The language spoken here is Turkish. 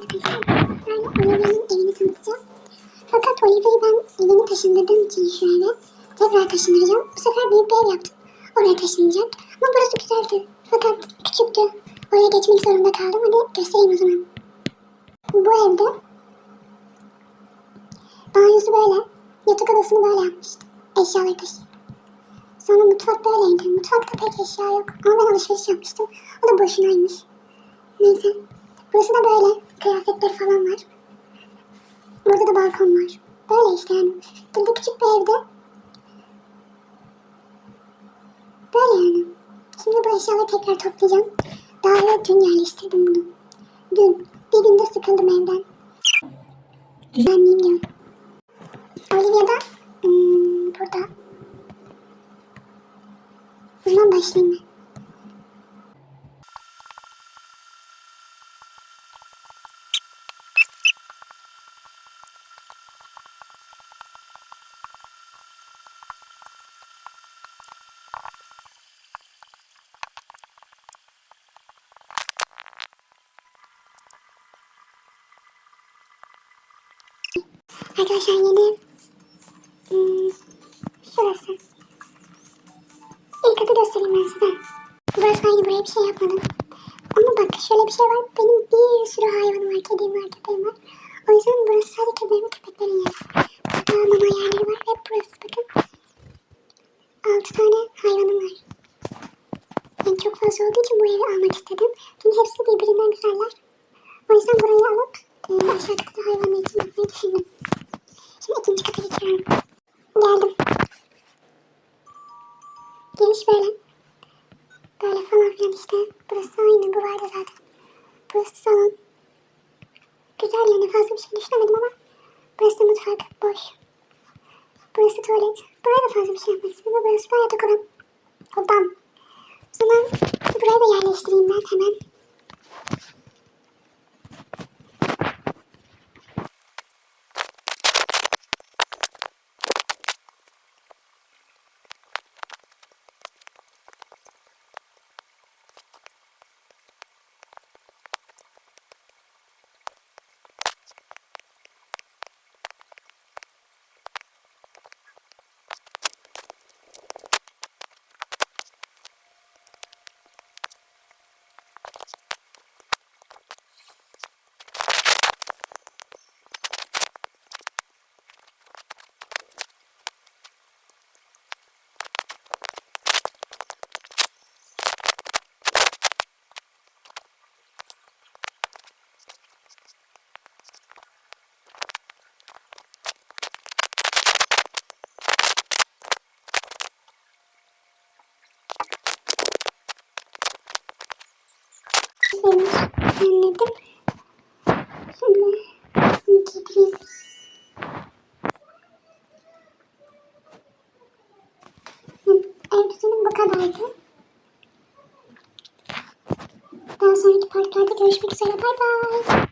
Olivia'nın evini tanıtacağım. Fakat Olivia'yı ben yeni taşındırdığım için şu eve tekrar taşındıracağım. Bu sefer büyük bir ev yaptım. Oraya taşınacak. Ama burası güzeldi. Fakat küçüktü. Oraya geçmek zorunda kaldım. Hadi göstereyim o zaman. Bu evde banyosu böyle. Yatak odasını böyle yapmıştım. Eşyaları taşıyıp. Sonra mutfak böyleydi. Mutfakta pek eşya yok. Ama ben alışveriş yapmıştım. O da boşunaymış. Neyse. Burası da böyle. Kıyafetleri falan var. Burada da balkon var. Böyle işte yani. Burada küçük bir evde. Böyle yani. Şimdi bu eşyaları tekrar toplayacağım. Daha da dün yerleştirdim bunu. Dün. Bir günde sıkıldım evden. Düzenleyeyim diyorum. Olivia da hmm, burada. Zaman başlayayım ben. Arkadaşlar yeni hmm, şurası. İlk adı göstereyim ben size. Burası aynı buraya bir şey yapmadım. Ama bak şöyle bir şey var. Benim bir sürü hayvanım var. Kedim var, köpeğim var. O yüzden burası sadece kedilerim ve köpeklerin yeri. Burada mama yerleri var ve burası bakın. 6 tane hayvanım var. Yani çok fazla olduğu için bu evi almak istedim. Çünkü hepsi birbirinden güzeller. O yüzden burayı alıp e, aşağıdaki hayvanlar için yapmayı düşündüm. Giriş böyle. Böyle falan filan işte. Burası aynı bu vardı zaten. Burası salon. Güzel yani fazla bir şey düşünemedim ama. Burası mutfak boş. Burası tuvalet. Buraya da fazla bir şey yapmak istedim. Burası yatak odam. Odam. O zaman buraya da yerleştireyim ben Şimdi bunu getireyim. Ev düzenim bu kadardı. Daha sonraki parklarda görüşmek üzere. Bay bay.